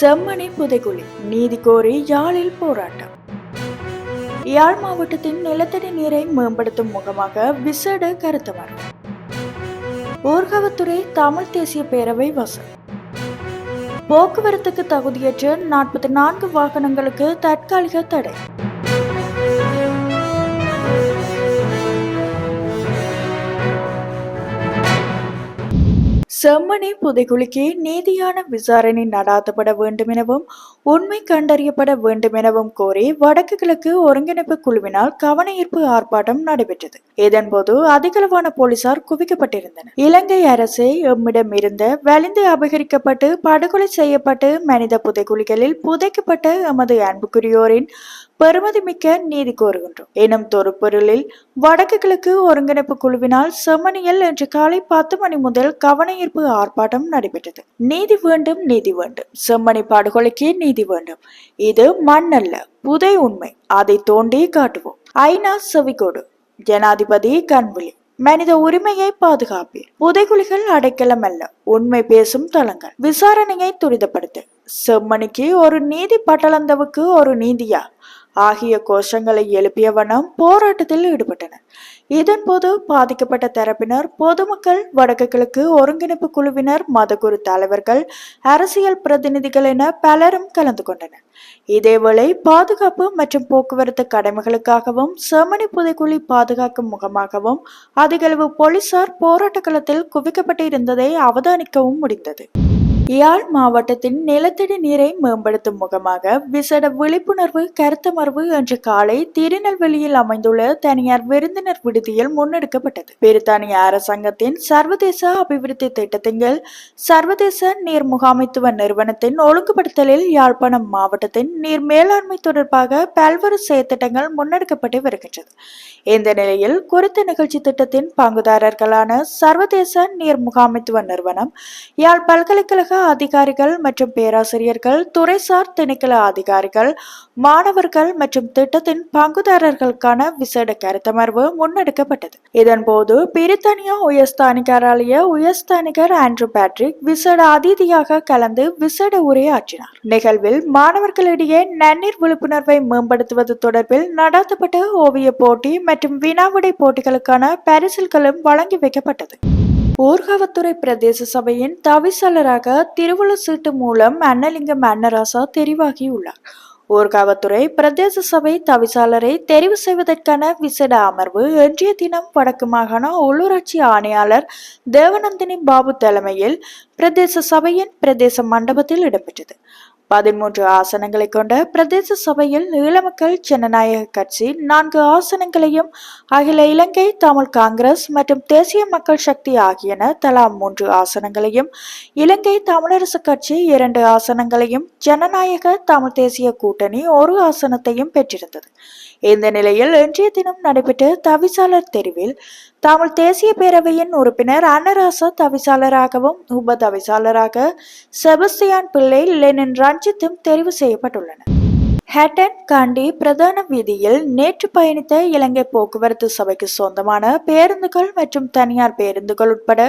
செம்மணி புதைகுழி நீதி கோரி யாழில் போராட்டம். யாழ் மாவட்டத்தின் நிலத்தடி நீரை மேம்படுத்தும் முகமாக விசேட கருத்தவர் ஊர்காவத்துறை தமிழ் தேசிய பேரவை வசம். போக்குவரத்துக்கு தகுதியற்ற நாற்பத்தி நான்கு வாகனங்களுக்கு தற்காலிக தடை. செம்மனை புதைகுலுக்கே நீதியான விசாரணை நடாத்தப்பட வேண்டும் எனவும் உண்மை கண்டறியப்பட வேண்டும் எனவும் கோரி வடக்கு கிழக்கு ஒருங்கிணைப்பு குழுவினால் கவனஈர்ப்பு ஆர்ப்பாட்டம் நடைபெற்றது. இதன்போது அதிகளவான போலீசார் குவிக்கப்பட்டிருந்தனர். இலங்கை அரசு எம்மிடம் இருந்த வலிந்து அபகரிக்கப்பட்டு படுகொலை செய்யப்பட்டு மனித புதைகுழிகளில் புதைக்கப்பட்ட எமது அன்புக்குரியோரின் பெருமதிமிக்க நீதி கோருகின்றோம். எனும் தொறுப்பொருளில் வடக்கு கிழக்கு ஒருங்கிணைப்பு குழுவினால் செம்மணியில் இன்று காலை பத்து மணி முதல் கவனஈர்ப்பு ஆர்ப்பாட்டம் நடைபெற்றது. நீதி வேண்டும் நீதி வேண்டும். செம்மணி படுகொலைக்கு நீதி வேண்டும். இது மண் அல்ல புதை உண்மை. அதை தோண்டி காட்டுவோம். ஐநா செவிகோடு. ஜனாதிபதி கண்விழி. மனித உரிமையை பாதுகாப்பீர். புதைகுழிகள் அடைக்கலம் அல்ல. உண்மை பேசும் தளங்கள். விசாரணையை துரிதப்படுத்து. செம்மணிக்கு ஒரு நீதி பட்டளந்தவுக்கு ஒரு நீதியா? ஆகிய கோஷங்களை எழுப்பிய வண்ணம் போராட்டத்தில் ஈடுபட்டனர் இதன்போது பாதிக்கப்பட்ட தரப்பினர் பொதுமக்கள் வடக்கு கிழக்கு ஒருங்கிணைப்பு குழுவினர் மதகுரு தலைவர்கள் அரசியல் பிரதிநிதிகள் என பலரும் கலந்து கொண்டனர். இதேவேளை பாதுகாப்பு மற்றும் போக்குவரத்து கடமைகளுக்காகவும் செமணி புதைக்குழி பாதுகாக்கும் முகமாகவும் அதிகளவு போலீசார் போராட்ட களத்தில் குவிக்கப்பட்டு இருந்ததை அவதானிக்கவும் முடிந்தது. யாழ் மாவட்டத்தின் நிலத்தடி நீரை மேம்படுத்தும் முகமாக விசேட விழிப்புணர்வு கருத்தமர்வு இன்று காலை திருநெல்வேலியில் அமைந்துள்ள தனியார் விருந்தினர் விடுதியில் முன்னெடுக்கப்பட்டது. பிரித்தானிய அரசாங்கத்தின் சர்வதேச அபிவிருத்தி திட்டத்தின் கீழ் சர்வதேச நீர் முகாமைத்துவ நிறுவனத்தின் ஒழுங்குபடுத்தலில் யாழ்ப்பாணம் மாவட்டத்தின் நீர் மேலாண்மை தொடர்பாக பல்வேறு செயற்திட்டங்கள் முன்னெடுக்கப்பட்டு வருகின்றது. இந்த நிலையில் குறித்த நிகழ்ச்சி திட்டத்தின் பங்குதாரர்களான சர்வதேச நீர் முகாமைத்துவ நிறுவனம் யாழ் பல்கலைக்கழக அதிகாரிகள் மற்றும் பேராசிரியர்கள் துறைசார் திணைக்கள அதிகாரிகள் மாணவர்கள் மற்றும் திட்டத்தின் பங்குதாரர்களுக்கான விசேட கருத்தமர்வு முன்னெடுக்கப்பட்டது. இதன்போது பிரித்தானியா உயர்ஸ்தானிகராலிய உயர்ஸ்தானிகர் ஆண்ட்ரூ பேட்ரிக் விசேட அதிதியாக கலந்து விசேட உரையாற்றினார். நிகழ்வில் மாணவர்களிடையே நன்னீர் விழிப்புணர்வை மேம்படுத்துவது தொடர்பில் நடத்தப்பட்ட ஓவிய போட்டி மற்றும் வினாவிடை போட்டிகளுக்கான பரிசில்களும் வழங்கி வைக்கப்பட்டது. ஊர்காவத்துறை பிரதேச சபையின் தவிசாளராக திருவுள சீட்டு மூலம் அன்னலிங்கம் அன்னராசா தெரிவாகியுள்ளார். ஊர்காவத்துறை பிரதேச சபை தவிசாளரை தெரிவு செய்வதற்கான விசேட அமர்வு இன்றைய தினம் வடக்கு மாகாண உள்ளூராட்சி ஆணையாளர் தேவநந்தினி பாபு தலைமையில் பிரதேச சபையின் பிரதேச மண்டபத்தில் இடம்பெற்றது. பதிமூன்று ஆசனங்களை கொண்ட பிரதேச சபையில் ஈழமக்கள் ஜனநாயக கட்சி நான்கு ஆசனங்களையும் அகில இலங்கை தமிழ் காங்கிரஸ் மற்றும் தேசிய மக்கள் சக்தி ஆகியன தலா மூன்று ஆசனங்களையும் இலங்கை தமிழரசு கட்சி இரண்டு ஆசனங்களையும் ஜனநாயக தமிழ் தேசிய கூட்டணி ஒரு ஆசனத்தையும் பெற்றிருந்தது. இந்த நிலையில் இன்றைய தினம் நடைபெற்ற தவிசாளர் தெரிவில் தமிழ் தேசிய பேரவையின் உறுப்பினர் அன்னராசா தவிசாளராகவும் உப தவிசாளராக செபஸ்தியான் பிள்ளை லெனின் ரஞ்சித்தும் தெரிவு செய்யப்பட்டுள்ளனர். ஹேட்டன் காண்டி பிரதான வீதியில் நேற்று பயணித்த இலங்கை போக்குவரத்து சபைக்கு சொந்தமான பேருந்துகள் மற்றும் தனியார் பேருந்துகள் உட்பட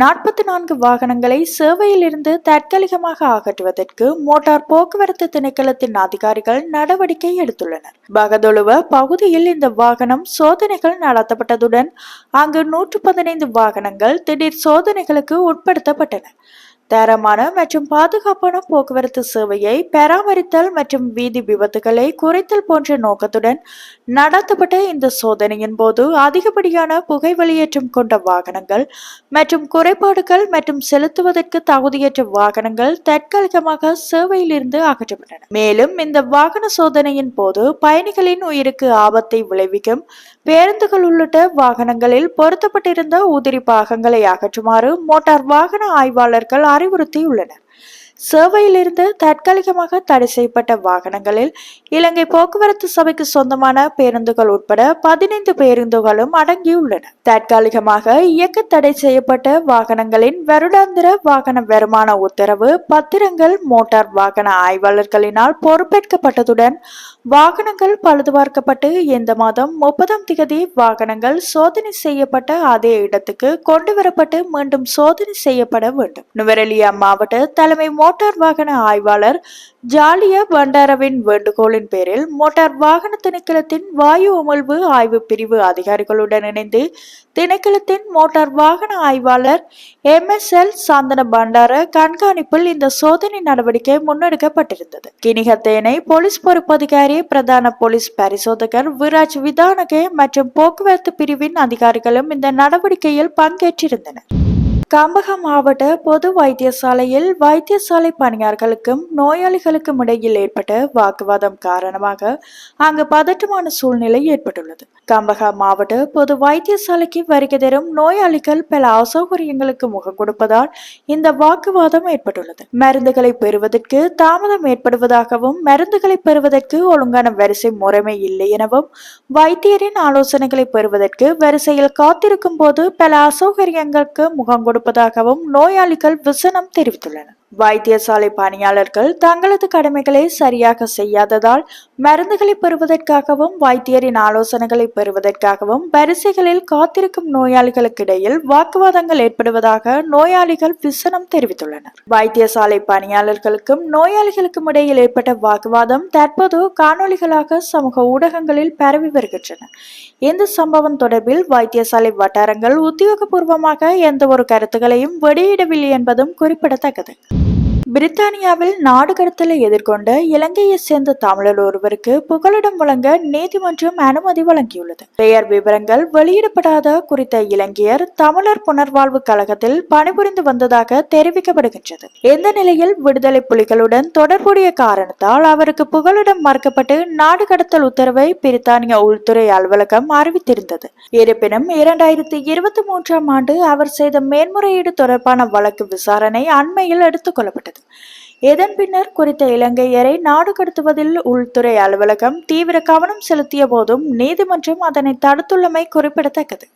நாற்பத்தி நான்கு வாகனங்களை சேவையிலிருந்து தற்காலிகமாக அகற்றுவதற்கு மோட்டார் போக்குவரத்து திணைக்களத்தின் அதிகாரிகள் நடவடிக்கை எடுத்துள்ளனர். பகதொழுவ பகுதியில் இந்த வாகனம் சோதனைகள் நடத்தப்பட்டதுடன் அங்கு நூற்று பதினைந்து வாகனங்கள் திடீர் சோதனைகளுக்கு உட்படுத்தப்பட்டன. தரமான மற்றும் பாதுகாப்பான போக்குவரத்து சேவையை பராமரித்தல் மற்றும் வீதி விபத்துகளை குறைத்தல் போன்ற நோக்கத்துடன் நடத்தப்பட்ட இந்த சோதனையின் போது அதிகப்படியான புகை வெளியேற்றம் கொண்ட வாகனங்கள் மற்றும் குறைபாடுகள் மற்றும் செலுத்துவதற்கு தகுதியற்ற வாகனங்கள் தற்காலிகமாக சேவையிலிருந்து அகற்றப்பட்டன. மேலும் இந்த வாகன சோதனையின் போது பயணிகளின் உயிருக்கு ஆபத்தை விளைவிக்கும் பேருந்துகள் உள்ளிட்ட வாகனங்களில் பொருத்தப்பட்டிருந்த உதிரி பாகங்களை அகற்றுமாறு மோட்டார் வாகன ஆய்வாளர்கள் அறிவுறுத்தியுள்ளனர். சேவையிலிருந்து தற்காலிகமாக தடை செய்யப்பட்ட வாகனங்களில் இலங்கை போக்குவரத்து சபைக்கு சொந்தமான பேருந்துகள் உட்பட பதினைந்து பேருந்துகளும் அடங்கியுள்ளன. தற்காலிகமாக இயக்க தடை செய்யப்பட்ட வாகனங்களின் வருடாந்திர வாகன வருமான உத்தரவு பத்திரங்கள் மோட்டார் வாகன ஆய்வாளர்களினால் பொறுப்பேற்கப்பட்டதுடன் வாகனங்கள் பழுதுபார்க்கப்பட்டு இந்த மாதம் முப்பதாம் திகதி வாகனங்கள் சோதனை செய்யப்பட்ட அதே இடத்துக்கு கொண்டு வரப்பட்டு மீண்டும் சோதனை செய்யப்பட வேண்டும். நுவரெலியா மாவட்ட தலைமை மோட்டார் மோட்டார் வாகன ஆய்வாளர் ஜாலிய பண்டாரவின் வேண்டுகோளின் பேரில் மோட்டார் வாகன திணைக்களத்தின் வாயு உமிழ்வு ஆய்வு பிரிவு அதிகாரிகளுடன் இணைந்து திணைக்களத்தின் மோட்டார் வாகன ஆய்வாளர் M S L Santhana Bandara கண்காணிப்பில் இந்த சோதனை நடவடிக்கை முன்னெடுக்கப்பட்டிருந்தது. கிணிகத்தேனை போலீஸ் பொறுப்பதிகாரி பிரதான போலீஸ் பரிசோதகர் விராஜ் விதானகே மற்றும் போக்குவரத்து பிரிவின் அதிகாரிகளும் இந்த நடவடிக்கையில் பங்கேற்றிருந்தனர். கம்பகம் மாவட்ட பொது வைத்தியசாலையில் வைத்தியசாலை பணியாளர்களுக்கும் நோயாளிகளுக்கும் இடையில் ஏற்பட்ட வாக்குவாதம் காரணமாக அங்கு பதட்டமான சூழ்நிலை ஏற்பட்டுள்ளது. கம்பகம் மாவட்ட பொது வைத்தியசாலைக்கு வருகை தரும் நோயாளிகள் பல அசௌகரியங்களுக்கு முகம் கொடுப்பதால் இந்த வாக்குவாதம் ஏற்பட்டுள்ளது. மருந்துகளை பெறுவதற்கு தாமதம் ஏற்படுவதாகவும் மருந்துகளை பெறுவதற்கு ஒழுங்கான வரிசை முறைமை இல்லை எனவும் வைத்தியரின் ஆலோசனைகளை பெறுவதற்கு வரிசையில் காத்திருக்கும் போது பல அசௌகரியங்களுக்கு முகம் கொடுப்பதாகவும் நோயாளிகள் விசனம் தெரிவித்துள்ளனர். வைத்தியசாலை பணியாளர்கள் தங்களது கடமைகளை சரியாக செய்யாததால் மருந்துகளை பெறுவதற்காகவும் வைத்தியரின் ஆலோசனைகளை பெறுவதற்காகவும் வரிசைகளில் காத்திருக்கும் நோயாளிகளுக்கிடையில் வாக்குவாதங்கள் ஏற்படுவதாக நோயாளிகள் விசனம் தெரிவித்துள்ளனர். வைத்தியசாலை பணியாளர்களுக்கும் நோயாளிகளுக்கும் இடையில் ஏற்பட்ட வாக்குவாதம் தற்போது காணொளிகளாக சமூக ஊடகங்களில் பரவி வருகின்றன. இந்த சம்பவம் தொடர்பில் வைத்தியசாலை வட்டாரங்கள் உத்தியோகபூர்வமாக எந்த ஒரு கருத்துக்களையும் வெளியிடவில்லை என்பதும் குறிப்பிடத்தக்கது. பிரித்தானியாவில் நாடு கடத்தலை எதிர்கொண்ட இலங்கையை சேர்ந்த தமிழர் ஒருவருக்கு புகலிடம் வழங்க நீதிமன்றம் அனுமதி வழங்கியுள்ளது. பெயர் விவரங்கள் வெளியிடப்படாத குறித்த இலங்கையர் தமிழர் புனர்வாழ்வு கழகத்தில் பணிபுரிந்து வந்ததாக தெரிவிக்கப்படுகின்றது. இந்த நிலையில் விடுதலை புலிகளுடன் தொடர்புடைய காரணத்தால் அவருக்கு புகலிடம் மறுக்கப்பட்டு நாடு கடத்தல் உத்தரவை பிரித்தானிய உள்துறை அலுவலகம் அறிவித்திருந்தது. இருப்பினும் இரண்டாயிரத்தி இருபத்தி மூன்றாம் ஆண்டு அவர் செய்த மேன்முறையீடு தொடர்பான வழக்கு விசாரணை அண்மையில் எடுத்துக் கொள்ளப்பட்டது. இதன் பின்னர் குறித்த இலங்கையரை நாடு கடத்துவதில் உள்துறை அலுவலகம் தீவிர கவனம் செலுத்திய போதும் நீதிமன்றம் அதனை தடுத்துள்ளமை குறிப்பிடத்தக்கது.